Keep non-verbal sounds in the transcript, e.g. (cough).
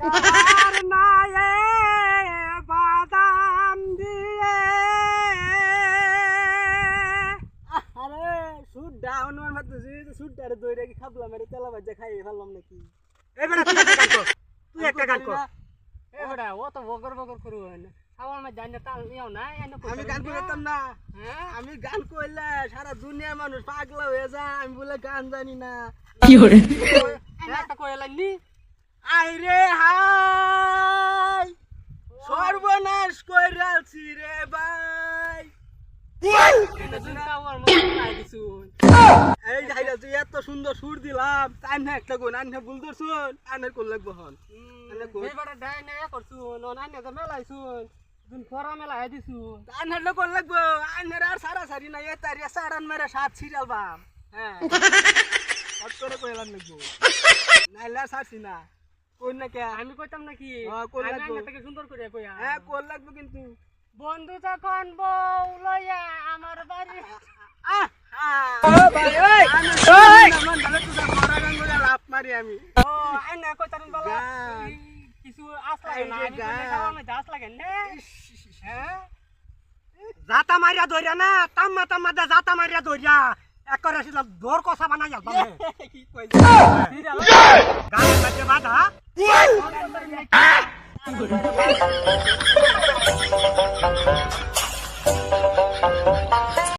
কার বাদাম দিয়ে। আরে সুট ডাউন মারতেছি সুট ডারে দইরা কি খাবলাম? আরে তেলা ভাজা খাইয়ে ফেললাম নাকি? এই বেটা তুই একটা গান কর। তুই একটা গান কর। এ বেটা ও তো বগর বগর নিও না। এনে আমি গান করতাম না। হ্যাঁ? আমি গান কইলে সারা দুনিয়ার মানুষ পাগলা হয়ে যায় আমি বলে গান জানি না। একটা কইলা নি আইরে হাই। সর্বনাশ কইরাছি রে ভাই। এই যাইরা তুই এত সুন্দর সুর দিলাম। তাই না একটা গুণ আন্না ভুল করছুন আন্নার কোন লাগবো হন? এনে কই এই বেটা ডাই না করছুন ও নানি তো মেলাইছুন আন্নার লোক লাগবো? আন্নার আর সারা সারি না এ তারিয়া সারান মেরে সাত সিরিয়াল বাম। হ্যাঁ। (laughs) করে কইলাম লাগবো। নাইলে সারছি না। কোন না কে? আমি কইতাম নাকি? হ্যাঁ, আমি সুন্দর করে কইয়া। হ্যাঁ কোন লাগবো কিন্তু? বন্ধু যখন বউ লইয়া আমার বাড়ি করে আমি ও আইনা কইতাম বলা কিছু আস লাগে না আমি দাস লাগে না। হ্যাঁ? জাতা মারিয়া ধরিয়া না তাম্মা তাম্মা দা জাতা মারিয়া ধরিয়া একরে ছিল দোর কষা বানাই কি Ah!